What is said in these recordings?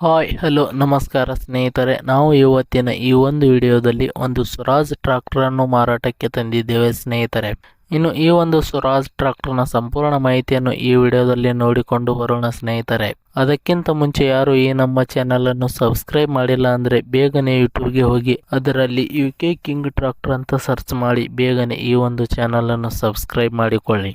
Hi, hello, ನಮಸ್ಕಾರ ಸ್ನೇಹಿತರೆ. ನಾವು ಇವತ್ತಿನ ಈ ಒಂದು ವಿಡಿಯೋದಲ್ಲಿ ಒಂದು ಸ್ವರಾಜ್ ಟ್ರಾಕ್ಟರನ್ನು ಮಾರಾಟಕ್ಕೆ ತಂದಿದ್ದೇವೆ ಸ್ನೇಹಿತರೆ. ಇನ್ನು ಈ ಒಂದು ಸ್ವರಾಜ್ ಟ್ರಾಕ್ಟರ್ನ ಸಂಪೂರ್ಣ ಮಾಹಿತಿಯನ್ನು ಈ ವಿಡಿಯೋದಲ್ಲಿ ನೋಡಿಕೊಂಡು ಬರೋಣ ಸ್ನೇಹಿತರೆ. ಅದಕ್ಕಿಂತ ಮುಂಚೆ ಯಾರು ಈ ನಮ್ಮ ಚಾನೆಲ್ ಅನ್ನು ಸಬ್ಸ್ಕ್ರೈಬ್ ಮಾಡಿಲ್ಲ ಅಂದ್ರೆ ಬೇಗನೆ ಯೂಟ್ಯೂಬ್ಗೆ ಹೋಗಿ ಅದರಲ್ಲಿ ಯು ಕೆ ಕಿಂಗ್ ಟ್ರಾಕ್ಟರ್ ಅಂತ ಸರ್ಚ್ ಮಾಡಿ ಬೇಗನೆ ಈ ಒಂದು ಚಾನೆಲ್ ಅನ್ನು ಸಬ್ಸ್ಕ್ರೈಬ್ ಮಾಡಿಕೊಳ್ಳಿ.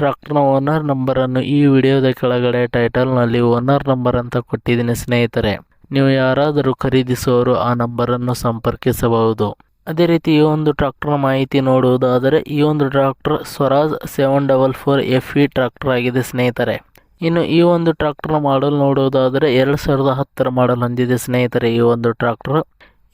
ಟ್ರಾಕ್ಟರ್ನ ಓನರ್ ನಂಬರನ್ನು ಈ ವಿಡಿಯೋದ ಕೆಳಗಡೆ ಟೈಟಲ್ನಲ್ಲಿ ಓನರ್ ನಂಬರ್ ಅಂತ ಕೊಟ್ಟಿದ್ದೀನಿ ಸ್ನೇಹಿತರೆ. ನೀವು ಯಾರಾದರೂ ಖರೀದಿಸುವವರು ಆ ನಂಬರನ್ನು ಸಂಪರ್ಕಿಸಬಹುದು. ಅದೇ ರೀತಿ ಈ ಒಂದು ಟ್ರಾಕ್ಟರ್ ಮಾಹಿತಿ ನೋಡುವುದಾದರೆ ಈ ಒಂದು tractor Swaraj seven double four F E tractor ಆಗಿದೆ ಸ್ನೇಹಿತರೆ. ಇನ್ನು ಈ ಒಂದು ಟ್ರಾಕ್ಟರ್ ಮಾಡಲ್ ನೋಡುವುದಾದರೆ ಎರಡು ಸಾವಿರದ ಹತ್ತರ ಮಾಡಲ್ ಹೊಂದಿದೆ ಸ್ನೇಹಿತರೆ ಈ ಒಂದು ಟ್ರಾಕ್ಟರ್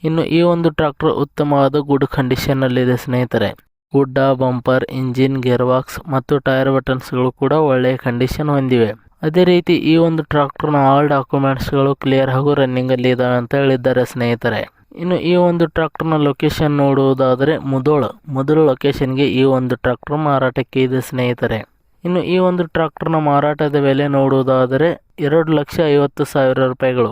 ಇನ್ನು ಈ ಒಂದು ಟ್ರಾಕ್ಟರ್ ಉತ್ತಮವಾದ ಗುಡ್ ಕಂಡೀಷನ್ನಲ್ಲಿದೆ ಸ್ನೇಹಿತರೆ. ಗುಡ್ಡ ಬಂಪರ್, ಇಂಜಿನ್, ಗೇರ್ಬಾಕ್ಸ್ ಮತ್ತು ಟೈರ್ ಬಟನ್ಸ್ಗಳು ಕೂಡ ಒಳ್ಳೆಯ ಕಂಡೀಷನ್ ಹೊಂದಿವೆ. ಅದೇ ರೀತಿ ಈ ಒಂದು ಟ್ರಾಕ್ಟರ್ನ ಆಲ್ ಡಾಕ್ಯುಮೆಂಟ್ಸ್ಗಳು ಕ್ಲಿಯರ್ ಹಾಗೂ ರನ್ನಿಂಗಲ್ಲಿ ಇದಾವೆ ಅಂತ ಹೇಳಿದ್ದಾರೆ ಸ್ನೇಹಿತರೆ. ಇನ್ನು ಈ ಒಂದು ಟ್ರಾಕ್ಟರ್ನ ಲೊಕೇಶನ್ ನೋಡುವುದಾದರೆ ಮುದೋಳ. ಮುದೋಳ ಲೊಕೇಶನ್ಗೆ ಈ ಒಂದು ಟ್ರಾಕ್ಟರ್ ಮಾರಾಟಕ್ಕೆ ಇದೆ ಸ್ನೇಹಿತರೆ. ಇನ್ನು ಈ ಒಂದು ಟ್ರಾಕ್ಟರ್ನ ಮಾರಾಟದ ಬೆಲೆ ನೋಡುವುದಾದರೆ ಎರಡು ಲಕ್ಷ ಐವತ್ತು ಸಾವಿರ ರೂಪಾಯಿಗಳು.